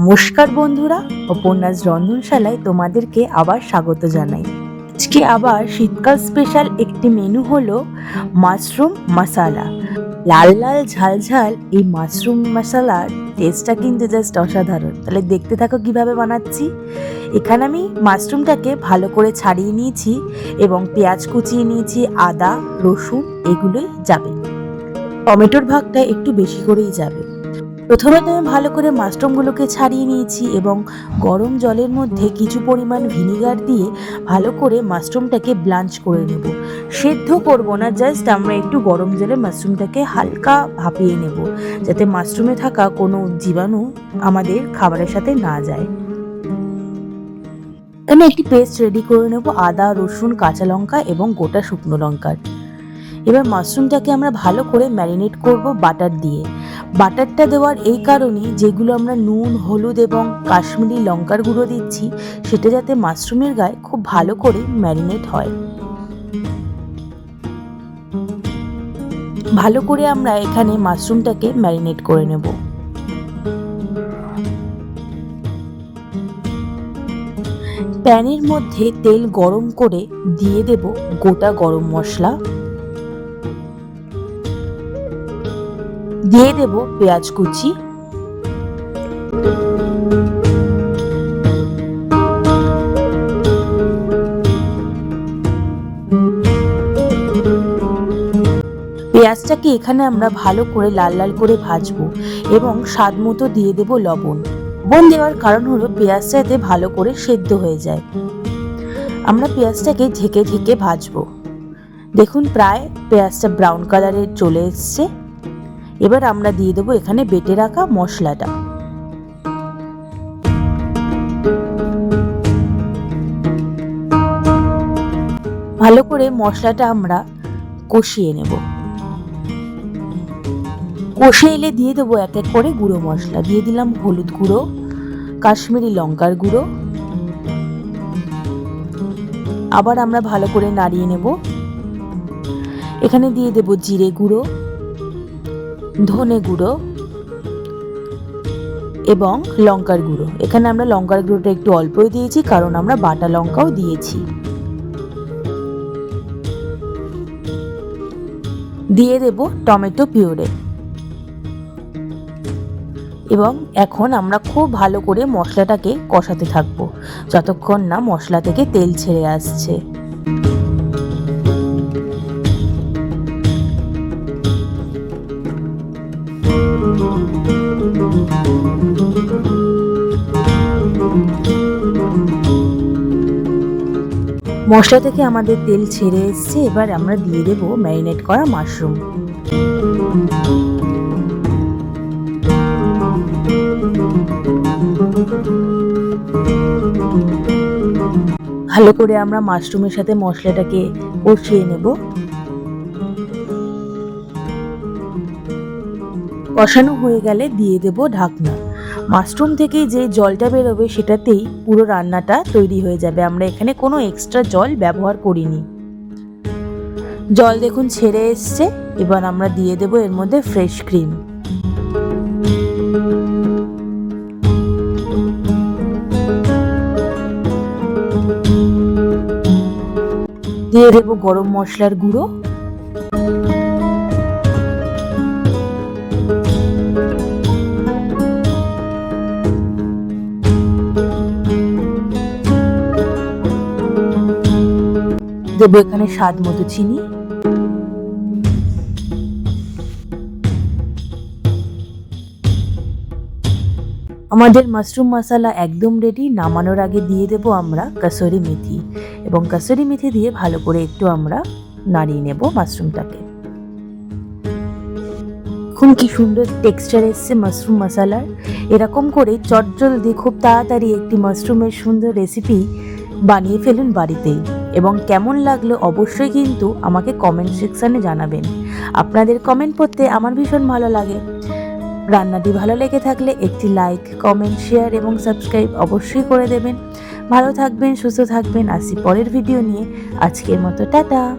নমস্কার বন্ধুরা, উপন্যাস রন্ধনশালায় তোমাদেরকে আবার স্বাগত জানাই। আজকে আবার শীতকাল স্পেশাল একটি মেনু হলো মাশরুম মশালা লাল লাল ঝাল ঝাল এই মাশরুম মশালার টেস্টটা কিন্তু জাস্ট অসাধারণ। তাহলে দেখতে থাকো কীভাবে বানাচ্ছি। এখানে আমি মাশরুমটাকে ভালো করে ছাড়িয়ে নিয়েছি এবং পেঁয়াজ কুচিয়ে নিয়েছি, আদা, রসুন, এগুলোই যাবে। টমেটোর ভাগটা একটু বেশি করেই যাবে। প্রথমে তো আমি ভালো করে মাশরুমগুলোকে ছাড়িয়ে নিয়েছি এবং গরম জলের মধ্যে কিছু পরিমাণ ভিনিগার দিয়ে ভালো করে মাশরুমটাকে ব্লাঞ্চ করে নেব। সেদ্ধ করব না, জাস্ট আমরা একটু গরম জলে মাশরুমটাকে হালকা ভাপিয়ে নেব, যাতে মাশরুমে থাকা কোনো জীবাণু আমাদের খাবারের সাথে না যায়। আমি একটি পেস্ট রেডি করে নেব, আদা, রসুন, কাঁচা লঙ্কা এবং গোটা শুকনো লঙ্কার। এবার মাশরুমটাকে আমরা ভালো করে ম্যারিনেট করব বাটার দিয়ে। বাটারটা দেওয়ার এই কারণেই যেগুলো আমরা নুন, হলুদ এবং কাশ্মীরি লঙ্কার গুঁড়ো দিচ্ছি, সেটা যাতে মাশরুমের গায়ে খুব ভালো করে ম্যারিনেট হয়। ভালো করে আমরা এখানে মাশরুমটাকে ম্যারিনেট করে নেব। প্যানের মধ্যে তেল গরম করে দিয়ে দেব গোটা গরম মশলা। দিয়ে দেব পেঁয়াজ কুচি। পেঁয়াজটাকে এখানে আমরা ভালো করে লাল লাল করে ভাজবো এবং স্বাদ মতো দিয়ে দেব লবণ। লবণ দেওয়ার কারণ হলো পেঁয়াজটা এতে ভালো করে সেদ্ধ হয়ে যায়। আমরা পেঁয়াজটাকে ঢেকে ঢেকে ভাজবো। দেখুন প্রায় পেঁয়াজটা ব্রাউন কালারের চলে এসছে। এবার আমরা দিয়ে দেবো এখানে বেটে রাখা মশলাটা। ভালো করে মশলাটা আমরা কষিয়ে নেব। কষে এলে দিয়ে দেবো এক এক করে গুঁড়ো মশলা। দিয়ে দিলাম হলুদ গুঁড়ো, কাশ্মীরি লঙ্কার গুঁড়ো। আবার আমরা ভালো করে নাড়িয়ে নেব। এখানে দিয়ে দেব জিরে গুঁড়ো। ধনে গুঁড়ো এবং লঙ্কার গুঁড়ো। এখানে আমরা লঙ্কার গুঁড়োটা একটু অল্পই দিয়েছি, কারণ আমরা বাটা লঙ্কাও দিয়েছি। দিয়ে দেব টমেটো পিওরে এবং এখন আমরা খুব ভালো করে মশলাটাকে কষাতে থাকব, যতক্ষণ না মশলা থেকে তেল ছেড়ে আসছে। মশলা থেকে আমাদের তেল ছেড়ে এসছে, এবার আমরা দিয়ে দেব ম্যারিনেট করা মাশরুম। ভালো করে আমরা মাশরুমের সাথে মশলাটাকে কষিয়ে নেব। কষানো হয়ে গেলে দিয়ে দেব ঢাকনা। মাশরুম থেকে যে জলটা বেরোবে সেটাতেই পুরো রান্নাটা তৈরি হয়ে যাবে। আমরা এখানে কোনো এক্সট্রা জল ব্যবহার করিনি। জল দেখুন ছেড়ে এসছে। এবার আমরা দিয়ে দেব এর মধ্যে ফ্রেশ ক্রিম দিয়ে দেবো গরম মশলার গুঁড়ো। দেবো এখানে স্বাদ মতো চিনি। আমাদের মাশরুম মশলা একদম রেডি নামানোর আগে দিয়ে দেব আমরা কাসুরি মেথি। এবং কাসুরি মেথি দিয়ে ভালো করে একটু আমরা নাড়িয়ে নেব মাশরুমটাকে। খুব কি সুন্দর টেক্সচার এসছে মাশরুম মশালার। এরকম করে চটজলদি খুব তাড়াতাড়ি একটি মাশরুমের সুন্দর রেসিপি বানিয়ে ফেলুন বাড়িতেই। এবং কেমন লাগল অবশ্যই কিন্তু আমাকে কমেন্ট সেকশানে জানাবেন। আপনাদের কমেন্ট পড়তে আমার ভীষণ ভালো লাগে। রান্নাটি ভালো লেগে থাকলে একটি লাইক কমেন্ট শেয়ার এবং সাবস্ক্রাইব অবশ্যই করে দেবেন। ভালো থাকবেন, সুস্থ থাকবেন। আসি পরের ভিডিও নিয়ে। আজকের মতো, টাটা!